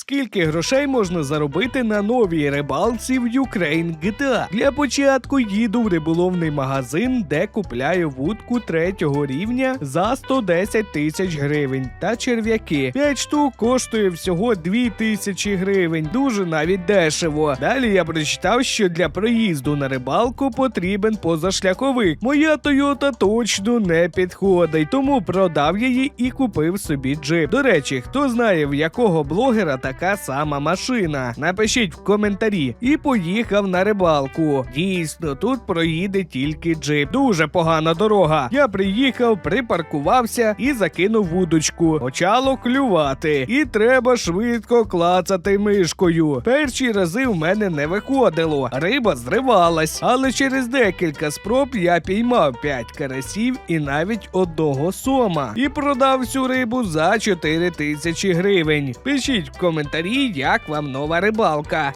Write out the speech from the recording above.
Скільки грошей можна заробити на новій рибалці в Ukraine GTA? Для початку їду в риболовний магазин, де купляю вудку третього рівня за 110 тисяч гривень та черв'яки. 5 штук коштує всього 2 тисячі гривень. Дуже навіть дешево. Далі я прочитав, що для проїзду на рибалку потрібен позашляховик. Моя Тойота точно не підходить, тому продав її і купив собі джип. До речі, хто знає в якого блогера така сама машина? Напишіть в коментарі. І поїхав на рибалку. Дійсно, тут проїде тільки джип. Дуже погана дорога. Я приїхав, припаркувався і закинув вудочку. Почало клювати. І треба швидко клацати мишкою. Перші рази в мене не виходило. Риба зривалась, але через декілька спроб я піймав 5 карасів і навіть одного сома. І продав всю рибу за 4 тисячі гривень. Пишіть в коментарі, як вам нова рибалка.